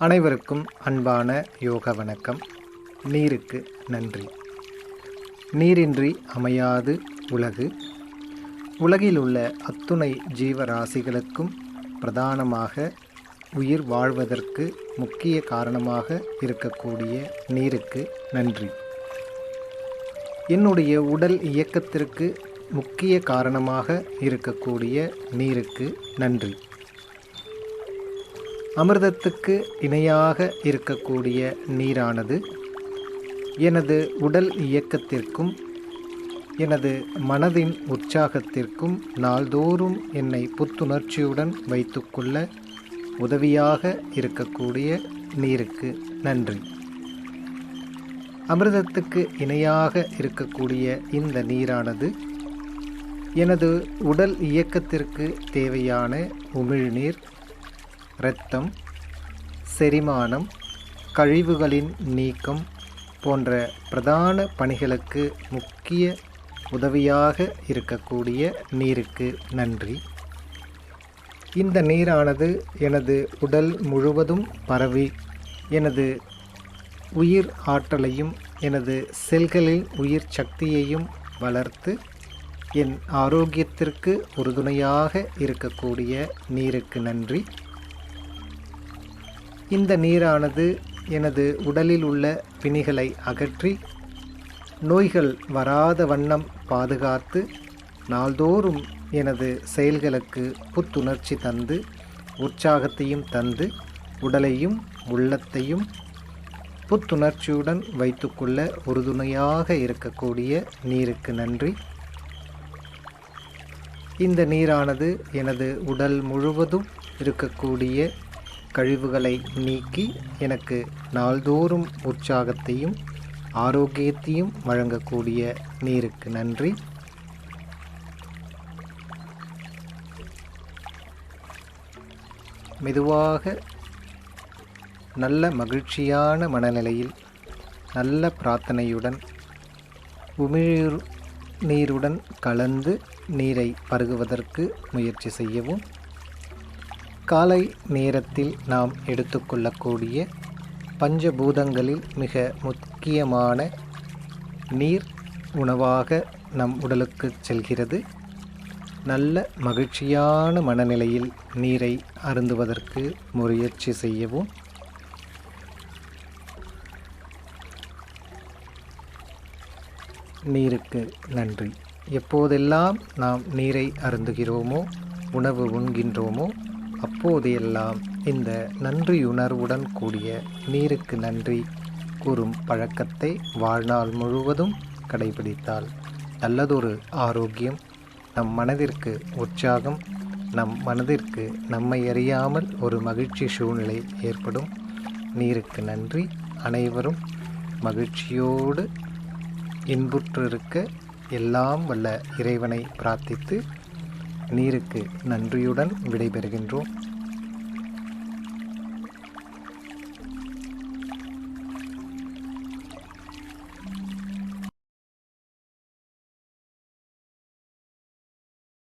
அனைவருக்கும் அன்பான யோக வணக்கம். நீருக்கு நன்றி. நீரின்றி அமையாது உலகு. உலகில் உள்ள அத்துணை ஜீவராசிகளுக்கும் பிரதானமாக உயிர் வாழ்வதற்கு முக்கிய காரணமாக இருக்கக்கூடிய நீருக்கு நன்றி. என்னுடைய உடல் இயக்கத்திற்கு முக்கிய காரணமாக இருக்கக்கூடிய நீருக்கு நன்றி. அமிர்தத்துக்கு இணையாக இருக்கக்கூடிய நீரானது எனது உடல் இயக்கத்திற்கும் எனது மனதின் உற்சாகத்திற்கும் நாள்தோறும் என்னை புத்துணர்ச்சியுடன் வைத்துக்கொள்ள உதவியாக இருக்கக்கூடிய நீருக்கு நன்றி. அமிர்தத்துக்கு இணையாக இருக்கக்கூடிய இந்த நீரானது எனது உடல் இயக்கத்திற்கு தேவையான உமிழ்நீர் இரத்தம் செரிமானம் கழிவுகளின் நீக்கம் போன்ற பிரதான பணிகளுக்கு முக்கிய உதவியாக இருக்கக்கூடிய நீருக்கு நன்றி. இந்த நீரானது எனது உடல் முழுவதும் பரவி எனது உயிர் ஆற்றலையும் எனது செல்களில் உயிர் சக்தியையும் வளர்த்து என் ஆரோக்கியத்திற்கு உறுதுணையாக இருக்கக்கூடிய நீருக்கு நன்றி. இந்த நீரானது எனது உடலில் உள்ள பிணிகளை அகற்றி நோய்கள் வராத வண்ணம் பாதுகாத்து நாள்தோறும் எனது செயல்களுக்கு புத்துணர்ச்சி தந்து உற்சாகத்தையும் தந்து உடலையும் உள்ளத்தையும் புத்துணர்ச்சியுடன் வைத்துக்கொள்ள உறுதுணையாக இருக்கக்கூடிய நீருக்கு நன்றி. இந்த நீரானது எனது உடல் முழுவதும் இருக்கக்கூடிய கழிவுகளை நீக்கி எனக்கு நாள்தோறும் உற்சாகத்தையும் ஆரோக்கியத்தையும் வழங்கக்கூடிய நீருக்கு நன்றி. மெதுவாக நல்ல மகிழ்ச்சியான மனநிலையில் நல்ல பிரார்த்தனையுடன் உமிழ் நீருடன் கலந்து நீரை பருகுவதற்கு முயற்சி செய்யவும். காலை நேரத்தில் நாம் எடுத்துக்கொள்ளக்கூடிய பஞ்சபூதங்களில் மிக முக்கியமான நீர் உணவாக நம் உடலுக்கு செல்கிறது. நல்ல மகிழ்ச்சியான மனநிலையில் நீரை அருந்துவதற்கு முயற்சி செய்யவும். நீருக்கு நன்றி. எப்போதெல்லாம் நாம் நீரை அருந்துகிறோமோ உணவு உண்கின்றோமோ அப்போதையெல்லாம் இந்த நன்றியுணர்வுடன் கூடிய நீருக்கு நன்றி கூறும் பழக்கத்தை வாழ்நாள் முழுவதும் கடைபிடித்தால் நல்லதொரு ஆரோக்கியம். நம் மனதிற்கு உற்சாகம் நம் மனதிற்கு நம்மை அறியாமல் ஒரு மகிழ்ச்சி சூழ்நிலை ஏற்படும். நீருக்கு நன்றி. அனைவரும் மகிழ்ச்சியோடு இன்புற்றிருக்க எல்லாம் வல்ல இறைவனை பிரார்த்தித்து நீருக்கு நன்றியுடன் விடைபெறுகின்றோம்.